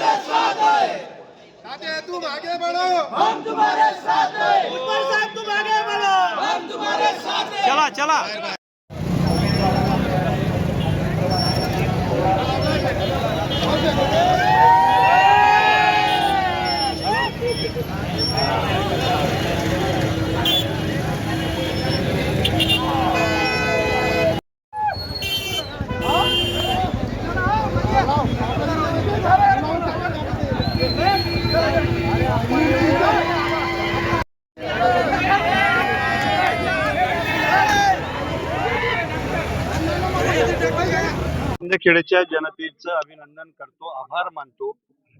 तुम्हारे साथ है तुम आगे बढ़ो हम तुम्हारे साथ है उमर साहब तुम आगे बढ़ो हम तुम्हारे साथ है चला चला Okay. शिंदखेडच्या जनतेचं अभिनंदन करतो आभार मानतो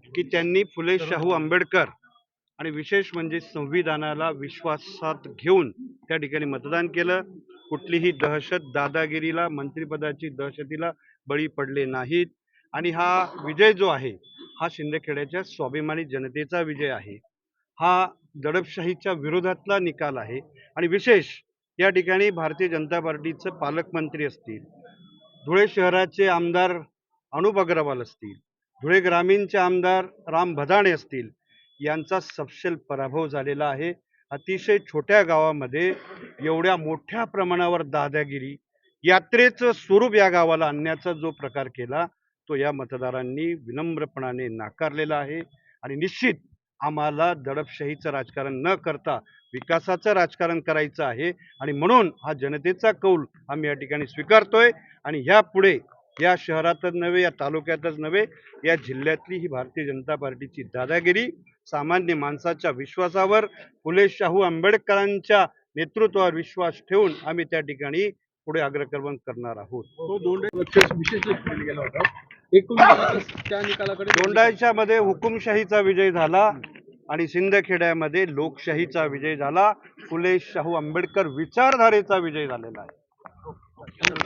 की त्यांनी फुले शाहू आंबेडकर आणि विशेष म्हणजे संविधानाला विश्वासात घेऊन त्या ठिकाणी मतदान केलं. कुठलीही दहशत दादागिरीला मंत्रिपदाची दहशतीला बळी पडले नाहीत. आणि हा विजय जो आहे हा शिंदखेड्याच्या स्वाभिमानी जनतेचा विजय आहे. हा दडपशाहीच्या विरोधातला निकाल आहे. आणि विशेष या ठिकाणी भारतीय जनता पार्टीचं पालकमंत्री असतील धुळे शहराचे आमदार अनुप अग्रवाल असतील धुळे ग्रामीणचे आमदार राम भदाणे असतील यांचा सपशेल पराभव झालेला आहे. अतिशय छोट्या गावामध्ये एवढ्या मोठ्या प्रमाणावर दादागिरी यात्रेचं स्वरूप या गावाला आणण्याचा जो प्रकार केला तो या मतदारांनी विनम्रपणाने नाकारलेला आहे. आणि निश्चित आम्हाला दडपशाहीचं राजकारण न करता विकासाचं राजकारण करायचं आहे. आणि म्हणून हा जनतेचा कौल आम्ही या ठिकाणी स्वीकारतोय. आणि यापुढे या शहरातच नव्हे या तालुक्यातच नव्हे या जिल्ह्यातली ही भारतीय जनता पार्टीची दादागिरी सामान्य माणसाच्या विश्वासावर फुले शाहू आंबेडकरांच्या नेतृत्वावर विश्वास ठेवून आम्ही त्या ठिकाणी पुढे अग्रक्रमण करणार आहोत. दोंडाईच्या मध्ये हुकुमशाहीचा विजय झाला. आणि सिंदखेड्यामध्ये लोकशाहीचा विजय झाला. फुले शाहू आंबेडकर विचारधारेचा विजय झालेला आहे.